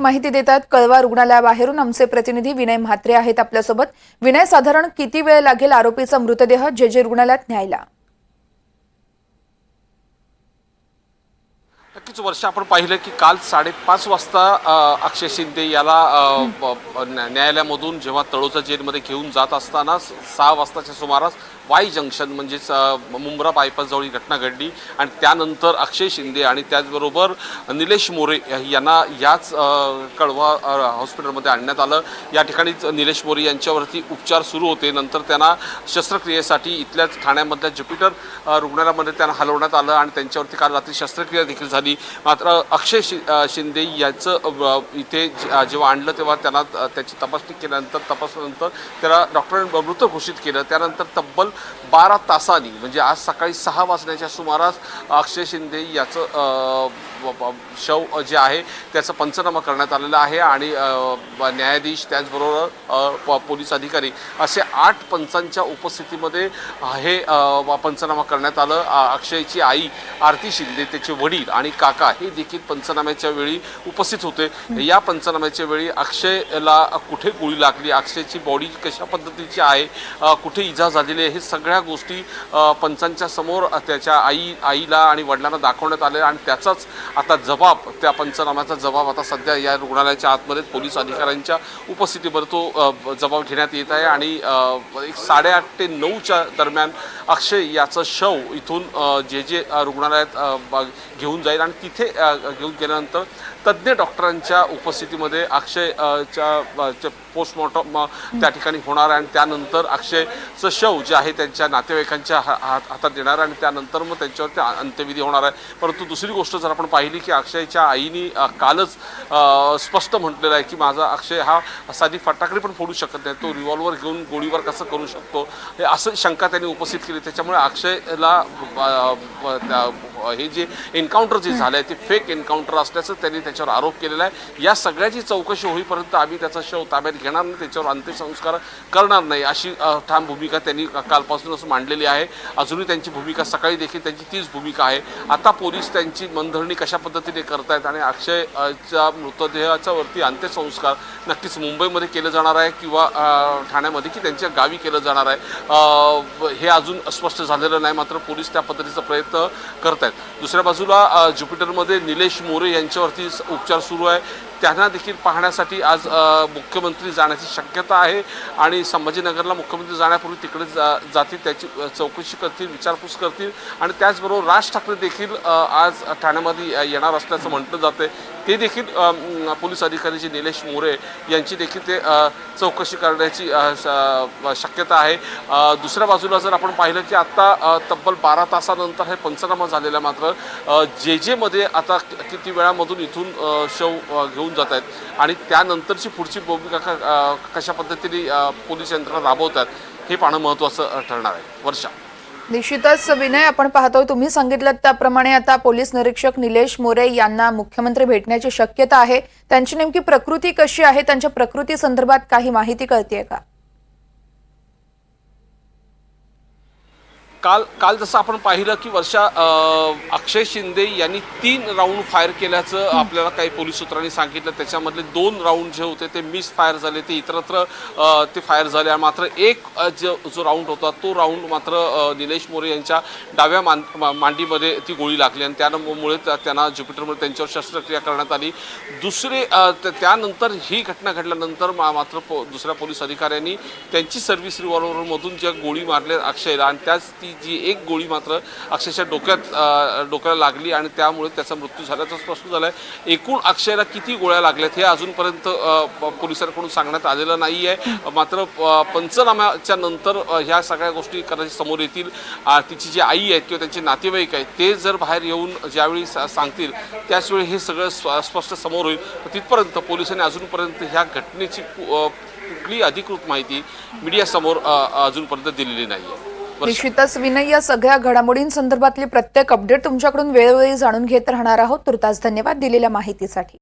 माहिती देतात कळवा रुग्णालयाबाहेरून आमचे प्रतिनिधी विनय म्हात्रे आहेत आपल्यासोबत. विनय साधारण किती वेळ लागेल आरोपीचा मृतदेह जे जे रुग्णालयात न्यायला? नक्कीच वर्ष आपण पाहिलं की काल साडेपाच वाजता अक्षय शिंदे याला न्यायालयामधून जेव्हा तळोजा जेलमध्ये घेऊन जात असताना सहा वाजताच्या सुमारास वाई जंक्शन म्हणजेच मुंब्रा बायपासजवळ ही घटना घडली आणि त्यानंतर अक्षय शिंदे आणि त्याचबरोबर निलेश मोरे यांना याच कळवा हॉस्पिटलमध्ये आणण्यात आलं. या ठिकाणीच निलेश मोरे यांच्यावरती उपचार सुरू होते. नंतर त्यांना शस्त्रक्रियेसाठी इथल्याच ठाण्यामधल्या ज्युपिटर रुग्णालयामध्ये त्यांना हलवण्यात आलं आणि त्यांच्यावरती काल रात्री शस्त्रक्रिया देखील झाली. मात्र अक्षय शि शिंदे याचं इथे जेव्हा आणलं तेव्हा त्यांना त्याची तपासणी केल्यानंतर तपासल्यानंतर त्याला डॉक्टरांनी मृत घोषित केलं. त्यानंतर तब्बल बारा तासांनी म्हणजे आज सकाळी सहा वाजण्याच्या सुमारास अक्षय शिंदे याचं शव जे आहे त्याचं पंचनामा करण्यात आलेला आहे आणि न्यायाधीश त्याचबरोबर प- पोलीस अधिकारी असे आठ पंचांच्या उपस्थितीमध्ये हे पंचनामा करण्यात आलं. अक्षयची आई आरती शिंदे त्याचे वडील आणि काका हे देखील पंचनाम्याच्या वेळी उपस्थित होते. या पंचनाम्याच्या वेळी अक्षयला कुठे गोळी लागली? अक्षयची बॉडी कशा पद्धतीची आहे? कुठे इजा झालेली आहे? हे सगळ्या गोष्टी पंचांच्या समोर त्याच्या आई आईला आणि वडिलांना दाखवण्यात आले आणि त्याचाच आता जबाब त्या पंचनाम्याचा जबाब आता सध्या या रुग्णालयाच्या आतमध्ये पोलीस अधिकाऱ्यांच्या उपस्थितीवर तो जबाब घेण्यात येत आहे आणि एक साडेआठ ते नऊच्या दरम्यान अक्षय याचं शव इथून जे जे रुग्णालयात ब- घेऊन जाईल आणि तिथे घेऊन गेल्यानंतर तज्ज्ञ डॉक्टरांच्या उपस्थितीमध्ये अक्षय च्या पोस्टमॉर्टम त्या ठिकाणी होणार आहे आणि त्यानंतर अक्षयचं शव जे आहे त्यांच्या नातेवाईकांच्या हा- हात- हातात देणार आणि त्यानंतर मग त्यांच्यावरती अंत्यविधी होणार आहे. परंतु दुसरी गोष्ट जर आपण पाहिली की अक्षयच्या आईनी कालच स्पष्ट म्हटलेलं आहे की माझा अक्षय हा साधी फटाकडे पण फोडू शकत नाही. तो रिव्हॉल्वर घेऊन गोळीवर कसं करू शकतो? हे असं शंका त्यांनी उपस्थित केली. त्याच्यामुळे अक्षयला त्या- हे जे एन्काउंटर जे झालं आहे ते फेक एन्काउंटर असल्याचं त्यांनी त्याच्यावर आरोप केलेला आहे. या सगळ्याची चौकशी होईपर्यंत आम्ही त्याचा शव ताब्यात घेणार नाही त्याच्यावर अंत्यसंस्कार करणार नाही अशी ठाम भूमिका त्यांनी कालपासूनच मांडलेली आहे. अजूनही त्यांची भूमिका सकाळी देखील त्यांची तीच भूमिका आहे. आता पोलीस त्यांची मनधरणी कशा पद्धतीने करतायत आणि अक्षयच्या मृतदेहाच्या वरती अंत्यसंस्कार नक्कीच मुंबईमध्ये केलं जाणार आहे किंवा ठाण्यामध्ये की त्यांच्या गावी केलं जाणार आहे. हे अजून स्पष्ट झालेलं नाही मात्र पोलीस त्या पद्धतीचा प्रयत्न करत आहेत दुसऱ्या बाजूला ज्युपिटरमध्ये निलेश मोरे यांच्यावरती उपचार सुरू आहे. त्यांना देखील पाहण्यासाठी आज मुख्यमंत्री जाण्याची शक्यता आहे आणि संभाजीनगरला मुख्यमंत्री जाण्यापूर्वी तिकडे जा जातील त्याची चौकशी करतील विचारपूस करतील आणि त्याचबरोबर राज ठाकरे देखील आज ठाण्यामध्ये येणार असल्याचं म्हटलं जातं ते देखील पोलीस अधिकारी जे निलेश मोरे यांची देखील ते चौकशी करण्याची शक्यता आहे. दुसऱ्या बाजूला जर आपण पाहिलं की आत्ता तब्बल बारा तासानंतर हे पंचनामा झालेला मात्र जे जेमध्ये आता किती वेळामधून इथून शव घेऊन घेऊन जात आहेत. आणि त्यानंतरची पुढची भूमिका कशा पद्धतीने पोलीस यंत्रणा राबवतात हे पाहणं महत्त्वाचं ठरणार आहे. वर्षा. निश्चितच विनय आपण पाहतोय तुम्ही सांगितलं त्याप्रमाणे आता पोलीस निरीक्षक निलेश मोरे यांना मुख्यमंत्री भेटण्याची शक्यता आहे. त्यांची नेमकी प्रकृती कशी आहे? त्यांच्या प्रकृती संदर्भात काही माहिती कळतीये का? काल काल जसं आपण पाहिलं की वर्षा अक्षय शिंदे यांनी तीन राऊंड फायर केल्याचं आपल्याला काही पोलीस सूत्रांनी सांगितलं. त्याच्यामधले दोन राऊंड जे होते ते मिस फायर झाले. ते इतरत्र ते फायर झाले आणि मात्र एक जो जो राऊंड होता तो राऊंड मात्र निलेश मोरे यांच्या डाव्या मान मांडीमध्ये ती गोळी लागली आणि त्यामुळे त्या- त्यांना ज्युपिटरमध्ये त्यांच्यावर शस्त्रक्रिया करण्यात आली. दुसरे त्यानंतर ही घटना घडल्यानंतर मा- मात्र पो दुसऱ्या पोलीस अधिकाऱ्यांनी त्यांची सर्व्हिस रिव्हॉल्वरमधून ज्या गोळी मारल्या अक्षयला आणि त्याच ती जी एक गोळी मात्र अक्षयच्या डोक्यात डोक्याला लागली आणि त्यामुळे त्याचा मृत्यू झाल्याचं स्पष्ट झालं आहे एकूण अक्षयला किती गोळ्या लागल्यात हे अजूनपर्यंत प- पोलिसांकडून सांगण्यात आलेलं नाही आहे मात्र पंचनाम्याच्या नंतर ह्या सगळ्या गोष्टी कदाचित समोर येतील. तिची जी आई आहेत किंवा त्यांचे नातेवाईक आहेत ते जर बाहेर येऊन ज्यावेळी सा- सांगतील त्याचवेळी हे सगळं स्पष्ट समोर होईल. तिथपर्यंत पोलिसांनी अजूनपर्यंत ह्या घटनेची कु- कुठली अधिकृत माहिती मीडियासमोर अजूनपर्यंत दिलेली नाही आहे निश्चितच विनय या सगळ्या घडामोडींसंदर्भातली प्रत्येक अपडेट तुमच्याकडून वेळोवेळी जाणून घेत राहणार आहोत. तुर्तास धन्यवाद दिलेल्या माहितीसाठी.